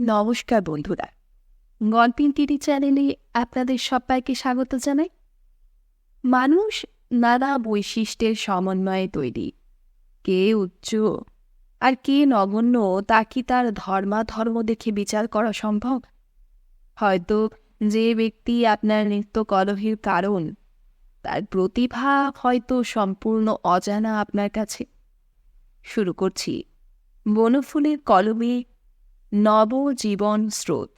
নমস্কার বন্ধুরা। গল্পিন টিভি চ্যানেলে আপনাদের সবাইকে স্বাগত জানাই। মানুষ নানা বৈশিষ্ট্যের সমন্বয়ে তৈরি। কে উচ্চ আর কে নগণ্য, তা কি তার ধর্মাধর্ম দেখে বিচার করা সম্ভব? হয়তো যে ব্যক্তি আপনার নিত্য কলহের কারণ, তার প্রতিভা হয়তো সম্পূর্ণ অজানা আপনার কাছে। শুরু করছি। বনফুলের কলমে নবজীবন স্রোত।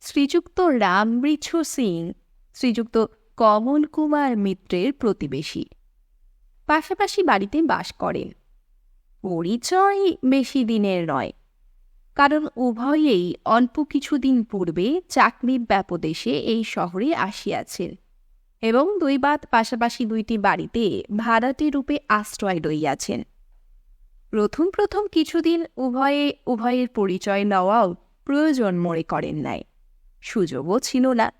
শ্রীযুক্ত রামবৃক্ষ সিং, শ্রীযুক্ত কমল কুমার মিত্রের প্রতিবেশী। পাশাপাশি বাড়িতে বাস করেন। পরিচয় বেশি দিনের নয়। কারণ উভয়েই অল্প কিছুদিন পূর্বে চাকরির ব্যাপদেশে এই শহরে আসিয়াছেন এবং দুই বাদ পাশাপাশি দুইটি বাড়িতে ভাড়াটে রূপে আশ্রয় লইয়াছেন। প্রথম প্রথম কিছুদিন উভয়ে, উভয়ের পরিচয় নেওয়াও প্রয়োজন মনে করেন নাই। সুযোগও ছিল না।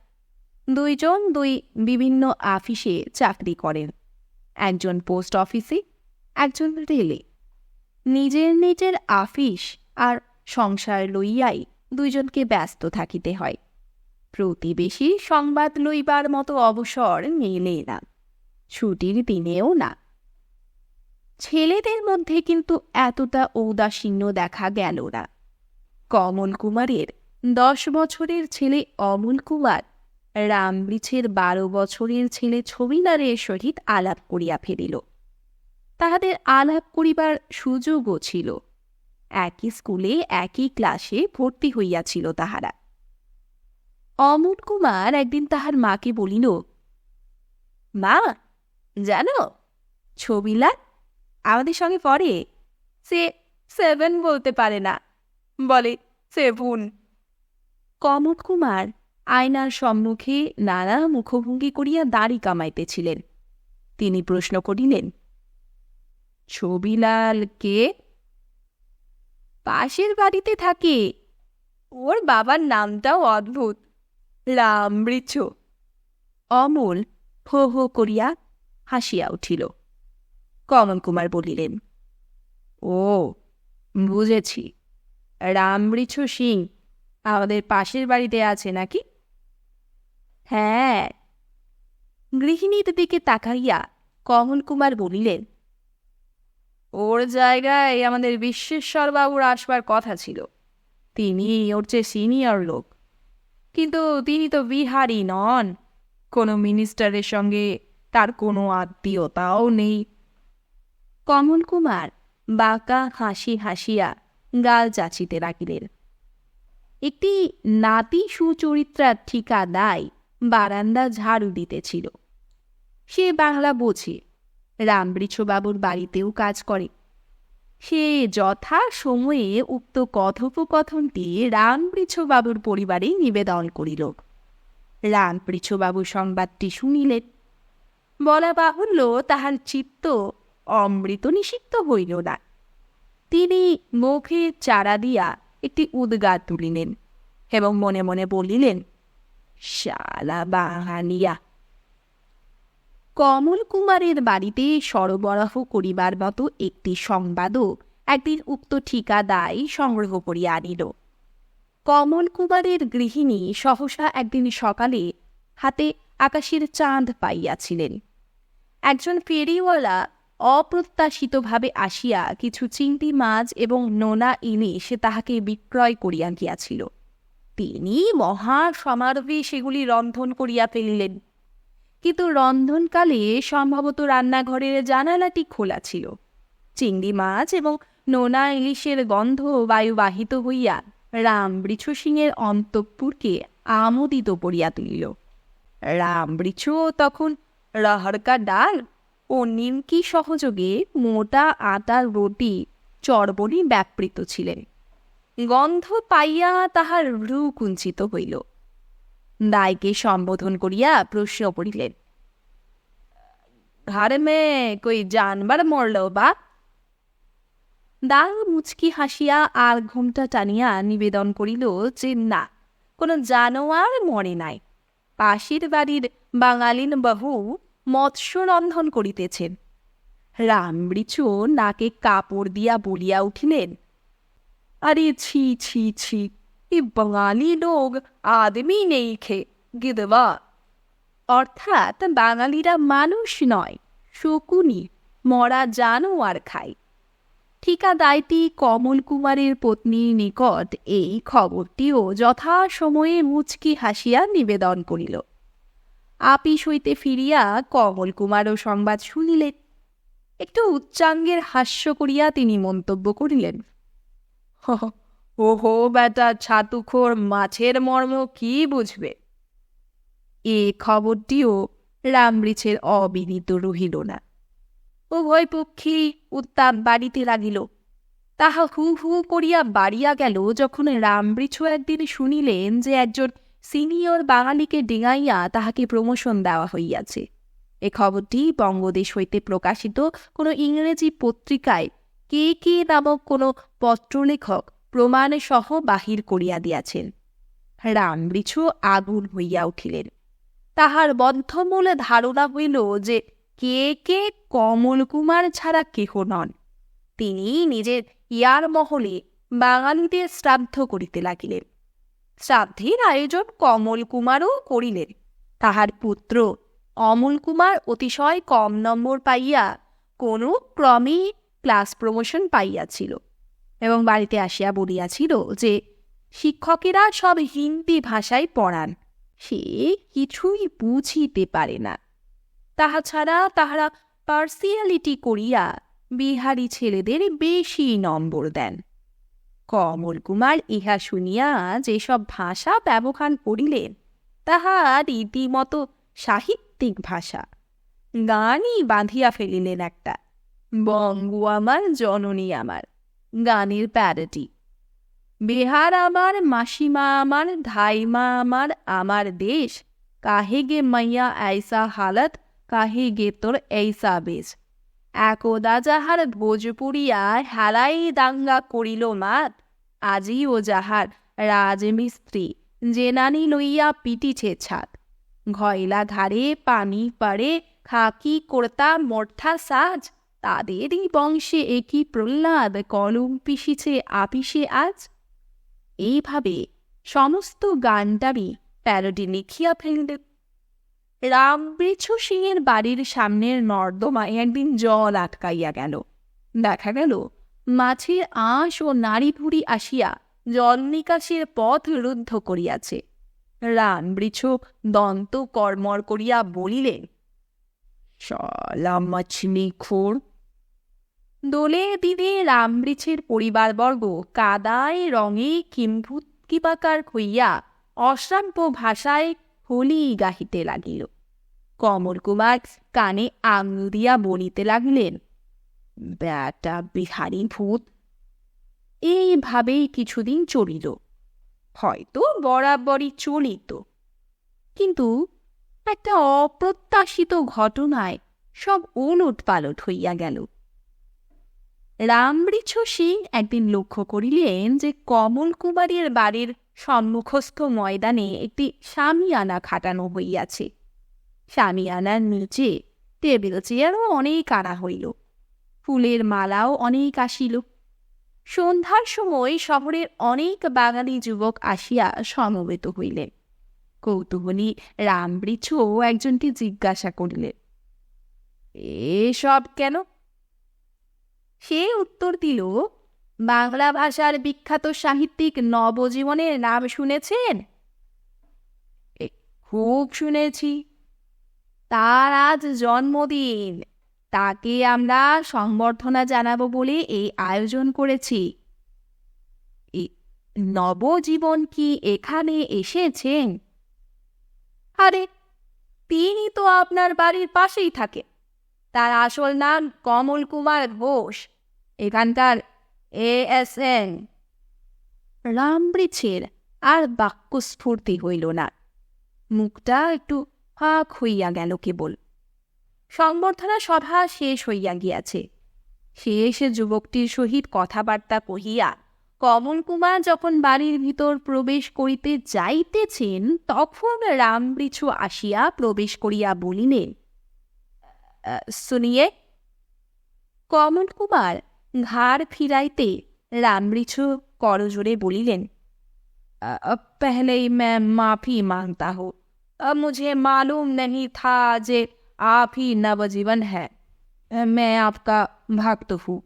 দুইজন দুই বিভিন্ন আফিসে চাকরি করেন। একজন পোস্ট অফিসে, একজন রেলে। নিজের নিজের আফিস আর সংসার লইয়াই দুইজনকে ব্যস্ত থাকিতে হয়। প্রতিবেশী সংবাদ লইবার মতো অবসর মেলে না। ছুটির দিনেও না। ছেলেদের মধ্যে কিন্তু এতটা ঔদাসীন্য দেখা গেল না। কমল কুমারের দশ বছরের ছেলে অমল কুমার, রামবৃছের বারো বছরের ছেলে ছবিনারের সহিত আলাপ করিয়া ফেলিল। তাহাদের আলাপ করিবার সুযোগও ছিল। একই স্কুলে, একই ক্লাসে ভর্তি হইয়াছিল তাহারা। অমল কুমার একদিন তাহার মাকে বলিল, মা, জানো ছবিলাল আমাদের সঙ্গে পড়ে? সে সেভেন বলতে পারে না। বলে সেভুন কমল কুমার আয়নার সম্মুখে নানা মুখভঙ্গি করিয়া দাড়ি কামাইতেছিলেন। তিনি প্রশ্ন করিলেন, ছবিলাল কে? পাশের বাড়িতে থাকে। ওর বাবার নামটাও অদ্ভুত। রামবৃক্ষ অমল হো হো করিয়া হাসিয়া উঠিল। কমল কুমার বলিলেন। ও, বুঝেছি। রামবৃক্ষ সিং, আমাদের পাশের বাড়িতে আছে নাকি? হ্যাঁ। গৃহিণীর দিকে তাকাইয়া কমল কুমার বলিলেন, ওর জায়গায় আমাদের বিশ্বেশ্বরবাবুর আসবার কথা ছিল। তিনি ওর চেয়ে সিনিয়র লোক। কিন্তু তিনি তো বিহারি নন। কোনো মিনিস্টারের সঙ্গে তার কোনো আত্মীয়তাও নেই। কমল কুমার বাঁকা হাসি হাসিয়া গাল চাচিতে রাখিলেন একটি নাতি সুচরিত্রার ঠিকা দায় বারান্দা ঝাড়ু দিতেছিল। সে বাংলা বোঝে, রামবৃক্ষবাবুর বাড়িতেও কাজ করে। সে যথা সময়ে উক্ত কথোপকথনটি রামবৃক্ষবাবুর পরিবারে নিবেদন করিল। রামবৃক্ষবাবু সংবাদটি শুনিলেন। বলা বাহুল্য তাহার চিত্ত অমৃত নিষিক্ত হইল না। তিনি মুখে চারা দিয়া একটি উদ্গার তুলিলেন এবং মনে মনে বলিলেন, শালা বাহানিয়া কমল কুমারের বাড়িতে সরবরাহ করিবার মতো একটি সংবাদও একদিন উক্ত ঠিকাদায় সংগ্রহ করিয়া আনিল। কমল কুমারের গৃহিণী সহসা একদিন সকালে হাতে আকাশের চাঁদ পাইয়াছিলেন। একজন ফেরিওয়ালা অপ্রত্যাশিতভাবে আসিয়া কিছু চিংড়ি মাছ এবং নোনা ইলিশ তাহাকে বিক্রয় করিয়া গিয়াছিল। তিনি মহা সমারোহে সেগুলি রন্ধন করিয়া ফেলিলেন। কিন্তু রন্ধনকালে সম্ভবত রান্নাঘরের জানালাটি খোলা ছিল। চিংড়ি মাছ এবং নোনা ইলিশের গন্ধ বায়ুবাহিত হইয়া রামবৃক্ষ সিংয়ের অন্তঃপুরকে আমোদিত করিয়া তুলিল। রামবৃক্ষ তখন রাহারকা ডাল ও নিমকি সহযোগে মোটা আটার রুটি চর্বণী ব্যাপৃত ছিলেন গন্ধ পাইয়া তাহার ভ্রু কুঞ্চিত হইল। দায়কে সম্বোধন করিয়া প্রশ্ন করিলেন ঘর মে কই জানবার মরল বা? দা মুচকি হাসিয়া আর ঘুমটা টানিয়া নিবেদন করিল যে, না, কোনো জানোয়ার মরে নাই। পাশের বাড়ির বাঙালিন বহু মৎস্য রন্ধন করিতেছেন রামবৃছ নাকে কাপড় দিয়া বলিয়া উঠিলেন, আরে ছি ছি ছি, এ বাঙালি লোক আদমি নেই খে গিদবা অর্থাৎ বাঙালিরা মানুষ নয়, শকুনি, মরা জানোয়ার খায়। ঠিকাদায়টি কমল কুমারের পত্নীর নিকট এই খবরটিও যথাসময়ে মুচকি হাসিয়া নিবেদন করিল। আপিস হইতে ফিরিয়া কমল কুমারও সংবাদ শুনিলেন। একটু উচ্চাঙ্গের হাস্য করিয়া তিনি মন্তব্য করিলেন ওহো, বেটা ছাতুখোর মাছের মর্ম কি বুঝবে? এ খবরটিও রামবৃছের অবিদিত রহিল না। উভয় পক্ষী উত্তাপ বাড়িতে লাগিল। তাহা হু হু করিয়া বাড়িয়া গেল যখন রামবৃছ একদিন শুনিলেন যে একজন সিনিয়র বাঙালিকে ডিঙাইয়া তাহাকে প্রমোশন দেওয়া হইয়াছে। এ খবরটি বঙ্গদেশ হইতে প্রকাশিত কোনো ইংরেজি পত্রিকায় কে কে নামক কোনো পত্রলেখক প্রমাণসহ বাহির করিয়া দিয়াছেন। রামবৃছ আগুন হইয়া উঠিলেন। তাহার বদ্ধমূলে ধারণা হইল যে কে কে কমল কুমার ছাড়া কেহ নন। তিনি নিজের ইয়ার মহলে বাঙালিদের শ্রাদ্ধ করিতে লাগিলেন। শ্রাদ্ধের আয়োজন কমল কুমারও করিলেন। তাহার পুত্র অমল কুমার অতিশয় কম নম্বর পাইয়া কোনো ক্রমে ক্লাস প্রমোশন পাইয়াছিল এবং বাড়িতে আসিয়া বলিয়াছিল যে, শিক্ষকেরা সব হিন্দি ভাষায় পড়ান, সে কিছুই বুঝিতে পারে না। তাহা ছাড়া তাহারা পার্সিয়ালিটি করিয়া বিহারি ছেলেদের বেশি নম্বর দেন। কমল কুমার ইহা শুনিয়া যেসব ভাষা ব্যবহার করিলেন তাহা রীতিমতো সাহিত্যিক ভাষা গানই বাঁধিয়া ফেলিলেন একটা বঙ্গ আমার জননী আমার গানের প্যারোটি বিহার আমার মাসিমা আমার ধাইমা আমার আমার দেশ কাহে গে মাইয়া ऐसा হালত কাহে গে তোর ऐसा বেশ একদা যাহার ভোজপুরিয়া হেলাই দাঙ্গা করিল মাত। আজি ও যাহার রাজমিস্ত্রি জেনানি লইয়া পিটিছে ছাদ ঘয়লা ধারে পানি পাড়ে খাকি কর্তা মর্থা সাজ। তাদেরই বংশে একই প্রহ্লাদ কলম পিসিছে আপিসে আজ। এইভাবে সমস্ত গানটারই প্যারোডি লিখিয়া ফেললেন রামবৃক্ষ সিংয়ের বাড়ির সামনের নর্দমায় একদিন জল আটকাইয়া গেল। দেখা গেল, মাছের আঁশ ও নাড়ি ভুড়ি আসিয়া জল নিকাশের পথ রুদ্ধ করিয়াছে। রামবৃক্ষ দন্ত কর্মর করিয়া বলিলেন, শালা দোলে দিনে রামবৃছের পরিবারবর্গ কাদায় রঙে কিম্ভুৎকিবাকার হইয়া অশ্রাব্য ভাষায় হোলি গাহিতে লাগিল। কমল কুমার কানে আঙুল দিয়া বলিতে লাগিলেন, ব্যাটা বিহারি ভূত, এইভাবেই কিছুদিন চলিল। হয়তো বরাবরই চলিত। কিন্তু একটা অপ্রত্যাশিত ঘটনায় সব ওলট পালট হইয়া গেল। রামবৃক্ষ সিং একদিন লক্ষ্য করিলেন যে কমল কুমারের বাড়ির সম্মুখস্থ ময়দানে একটি সামিয়ানা খাটানো হইয়াছে। সামিয়ানার নিচে টেবিল চেয়ারও অনেক আনা হইল। ফুলের মালাও অনেক আসিল। সন্ধ্যার সময় শহরের অনেক বাঙালি যুবক আসিয়া সমবেত হইলেন। কৌতূহলী রামবৃক্ষ একজনকে জিজ্ঞাসা করিলেন এসব কেন সে উত্তর দিল, বাংলা ভাষার বিখ্যাত সাহিত্যিক নবজীবনের নাম শুনেছেন? খুব শুনেছি। তার আজ জন্মদিন। তাকে আমরা সংবর্ধনা জানাব বলে এই আয়োজন করেছি। নবজীবন কি এখানে এসেছেন? আরে, তিনি তো আপনার বাড়ির পাশেই থাকে তার আসল নাম কমল কুমার ঘোষ এখানকার এ এস এন। রামবৃছের আর বাক্যস্ফূর্তি হইল না। মুখটা একটু ফাঁক হইয়া গেল কেবল। সংবর্ধনা সভা শেষ হইয়া গিয়াছে। শেষ যুবকটির সহিত কথাবার্তা কহিয়া কমল কুমার যখন বাড়ির ভিতর প্রবেশ করিতে যাইতেছেন, তখন রামবৃছ আসিয়া প্রবেশ করিয়া বলিলেন শুনিয়ে কমল কুমার ঘাড় ফিরাইতে রামবৃক্ষ করজোরে বলিলেন "अ- अब पहले ही मैं माफी मांगता हूँ अब मुझे मालूम नहीं था जे आप ही नवजीवन है मैं आपका भक्त हूँ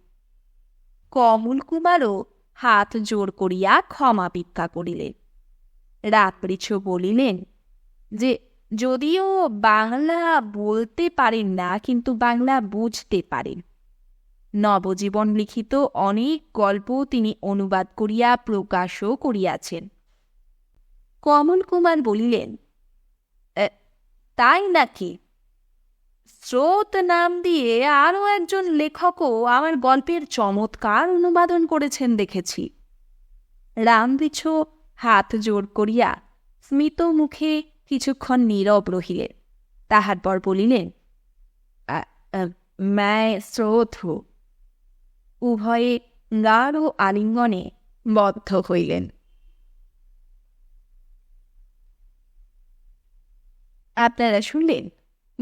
কমল কুমারও হাত জোর করিয়া ক্ষমা ভিক্ষা করিলেন রাতবৃক্ষ বলিলেন যে যদিও বাংলা বলতে পারেন না কিন্তু বাংলা বুঝতে পারেন। নবজীবন লিখিত অনেক গল্প তিনি অনুবাদ করিয়া প্রকাশও করিয়াছেন। কমল কুমার বলিলেন "এ, তাই নাকি? স্রোত নাম দিয়ে আরও একজন লেখকও আমার গল্পের চমৎকার অনুবাদন করেছেন দেখেছি। রামবৃক্ষ হাত জোর করিয়া স্মিত মুখে কিছুক্ষণ নীরব রহিলেন। তাহার পর বলিলেন "আ- আ, ম্যায় স্রোত উভয়ে গাঢ় আলিঙ্গনে বদ্ধ হইলেন। আপনারা শুনলেন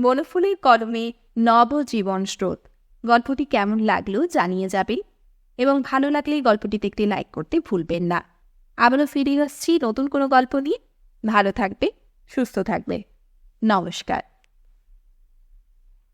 বনফুলের কলমে নবজীবন স্রোত। গল্পটি কেমন লাগল জানিয়ে যাবেন এবং ভালো লাগলে গল্পটিতে একটি লাইক করতে ভুলবেন না। আবারও ফিরে আসছি নতুন কোনো গল্প নিয়ে। ভালো থাকবে সুস্থ থাকবে। নমস্কার।